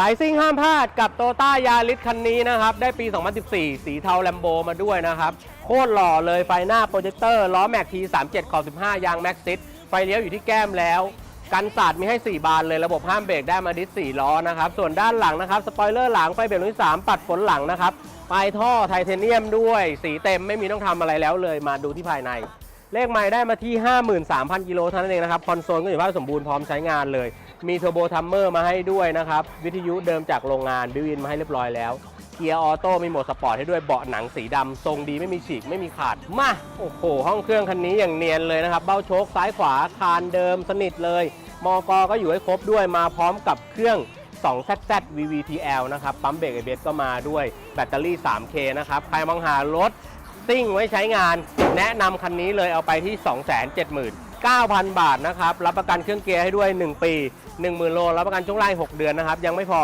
สายซิ่งห้ามพลาดกับโตต้ายาริสคันนี้นะครับ ได้ปี 2014 สีเทาแลมโบมาด้วยนะครับ โคตรหล่อเลยไฟหน้าโปรเจคเตอร์ล้อแม็กที37ขอบ15 ยางแม็กซิสไฟเลี้ยวอยู่ที่แก้มแล้ว กันสาดมีให้ 4 บานเลยระบบห้ามเบรกได้มาดิส4ล้อนะครับ ส่วนด้านหลังนะครับ สปอยเลอร์หลังไฟเบรกรุ่นที่3ปัดฝนหลังนะครับปลายท่อไทเทเนียมด้วย สีเต็มไม่มีต้องทำอะไรแล้วเลยมาดูที่ภายใน เลขไม้ได้มาที่ 53,000กิโลเท่านั้นเองนะครับคอนโซลก็อยู่ภาพสมบูรณ์พร้อมใช้งานเลย มีเทอร์โบทัมเมอร์มาให้ด้วยนะครับ วิทยุเดิมจากโรงงานบิวอินมาให้เรียบร้อยแล้ว เกียร์ออโต้มีโหมดสปอร์ตให้ด้วยเบาะหนังสีดำทรงดีไม่มีฉีกไม่มีขาด มา โอ้โห ห้องเครื่องคันนี้อย่างเนียนเลยนะครับ เบ้าโชคซ้ายขวาคานเดิมสนิทเลย มอกก็อยู่ให้ครบด้วยมาพร้อมกับเครื่อง 2ZZ VVTL นะครับ ปั๊มเบรก ABS ก็มาด้วยแบตเตอรี่ 3K นะครับ ใครมองหารถซิ่งไว้ใช้งาน แนะนำคันนี้เลยเอาไปที่ 9,000 บาทนะครับ รับประกันเครื่องเกียร์ให้ด้วย 1 ปี 10,000 โล รับประกันช่วงล่าง6เดือนนะครับ ยังไม่พอ